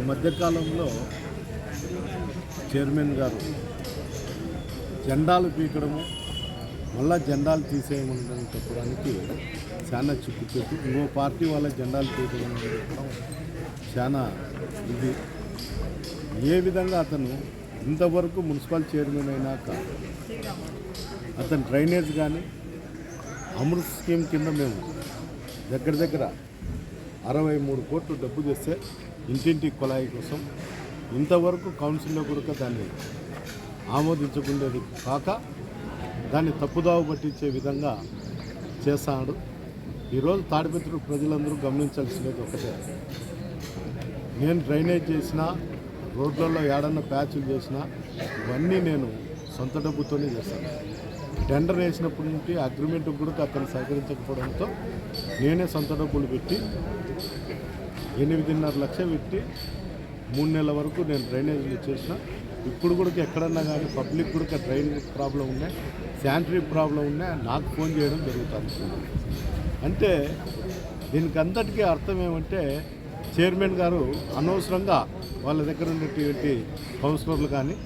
ఈ మధ్యకాలంలో చైర్మన్ గారు జెండాలు పీకడము మళ్ళా జెండాలు తీసేయమని చెప్పడానికి చాలా చిక్కుచెట్టు ఇంకో పార్టీ వాళ్ళ జెండాలు పీకడం చాలా ఇది. ఏ విధంగా అతను ఇంతవరకు మున్సిపల్ చైర్మన్ అయినాక అతను డ్రైనేజ్ కానీ అమృత్ స్కీమ్ కింద మేము దగ్గర దగ్గర అరవై మూడు కోట్లు డబ్బు తెస్తే ఇంటింటి కుళాయి కోసం ఇంతవరకు కౌన్సిల్లో కూడా దాన్ని ఆమోదించకుండేది కాక దాన్ని తప్పుదావ పట్టించే విధంగా చేస్తాడు ఈరోజు తాడిపత్రుడు ప్రజలందరూ గమనించాల్సినది ఒకటే. నేను డ్రైనేజ్ చేసిన రోడ్లలో ఏడన్నా ప్యాచులు చేసినా ఇవన్నీ నేను సొంత డబ్బుతోనే చేస్తాను టెండర్ వేసినప్పటి నుండి అగ్రిమెంట్ కూడా అతను సహకరించకపోవడంతో నేనే సొంత డబ్బులు పెట్టి ఎనిమిదిన్నర లక్ష పెట్టి మూడు నెలల వరకు నేను డ్రైనేజీలు చేసిన. ఇప్పుడు కూడా ఎక్కడన్నా కానీ పబ్లిక్ కూడా డ్రైనేజ్ ప్రాబ్లం ఉన్నాయి శానిటరీ ప్రాబ్లం ఉన్నాయి నాకు ఫోన్ చేయడం జరుగుతుంది. అంటే దీనికి అంతటికీ అర్థం ఏమంటే చైర్మన్ గారు అనవసరంగా వాళ్ళ దగ్గర ఉన్నటువంటి కౌన్సిలర్లు కానీ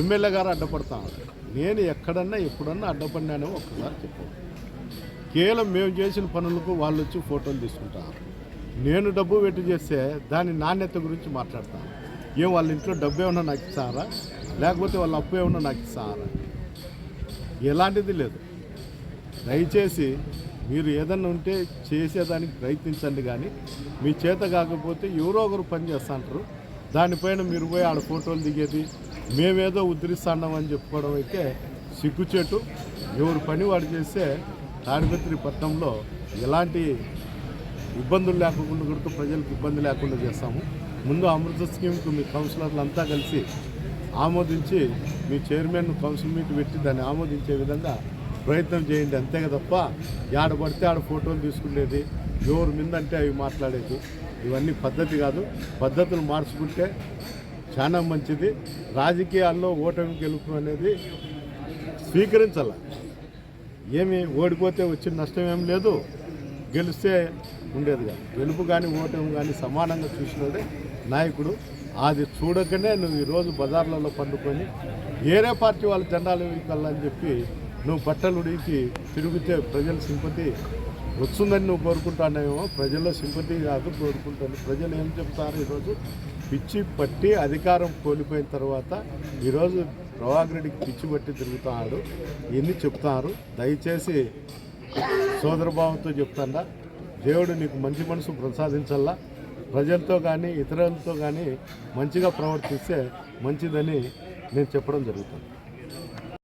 ఎమ్మెల్యే గారు అడ్డపడతాను నేను ఎక్కడన్నా ఎప్పుడన్నా అడ్డపడినానో ఒక్కసారి చెప్పాను కేవలం మేము చేసిన పనులకు వాళ్ళు వచ్చి ఫోటోలు తీసుకుంటారు. నేను డబ్బు పెట్టి చేస్తే దాని నాణ్యత గురించి మాట్లాడతాను ఏం వాళ్ళ ఇంట్లో డబ్బు ఏమన్నా నాకు ఇస్తారా? లేకపోతే వాళ్ళ అప్పు ఏమన్నా నాకు ఇస్తారా? ఎలాంటిది లేదు. దయచేసి మీరు ఏదన్నా ఉంటే చేసేదానికి ప్రయత్నించండి కానీ మీ చేత కాకపోతే ఎవరో ఒకరు పని చేస్తుంటారు దానిపైన మీరు పోయి ఆడ ఫోటోలు దిగేది మేమేదో ఉద్ధరిస్తున్నాం అని చెప్పుకోవడం అయితే సిగ్గుచేటు. ఎవరు పని వాడు చేస్తే తాడిపత్రి పట్టణంలో ఎలాంటి ఇబ్బందులు లేకుండా కూడా ప్రజలకు ఇబ్బంది లేకుండా చేస్తాము. ముందు అమృత స్కీమ్కు మీ కౌన్సిలర్లు అంతా కలిసి ఆమోదించి మీ చైర్మన్ కౌన్సిల్ మీట్ పెట్టి దాన్ని ఆమోదించే విధంగా ప్రయత్నం చేయండి. అంతేగా తప్ప ఆడ పడితే ఆడ ఫోటోలు తీసుకునేది ఎవరు అంటే అవి మాట్లాడేది. ఇవన్నీ పద్ధతి కాదు. పద్ధతులు మార్చుకుంటే చాలా మంచిది. రాజకీయాల్లో ఓటమి గెలుపు అనేది స్వీకరించాల. ఏమి ఓడిపోతే వచ్చిన నష్టం ఏం లేదు. గెలిస్తే ఉండేది కాదు గెలుపు కానీ ఓటమి కానీ సమానంగా చూసినదే నాయకుడు. అది చూడకనే నువ్వు ఈరోజు బజార్లలో పండుకొని వేరే పార్టీ వాళ్ళ జెండాలు వెళ్ళాలని చెప్పి నువ్వు బట్టలు ఉడికి తిరిగితే ప్రజల సింపతి వస్తుందని నువ్వు కోరుకుంటానేమో ప్రజల్లో సింపతి కాదు కోరుకుంటాను ప్రజలు ఏం చెప్తారు ఈరోజు? పిచ్చి పట్టి అధికారం కోల్పోయిన తర్వాత ఈరోజు ప్రభాకర్ రెడ్డికి పిచ్చి పట్టి తిరుగుతున్నాడు ఇన్ని చెప్తారు? దయచేసి సోదరభావంతో చెప్తాడా దేవుడు నీకు మంచి మనసు ప్రసాదించల్లా. ప్రజలతో కానీ ఇతరులతో కానీ మంచిగా ప్రవర్తిస్తే మంచిదని నేను చెప్పడం జరుగుతుంది.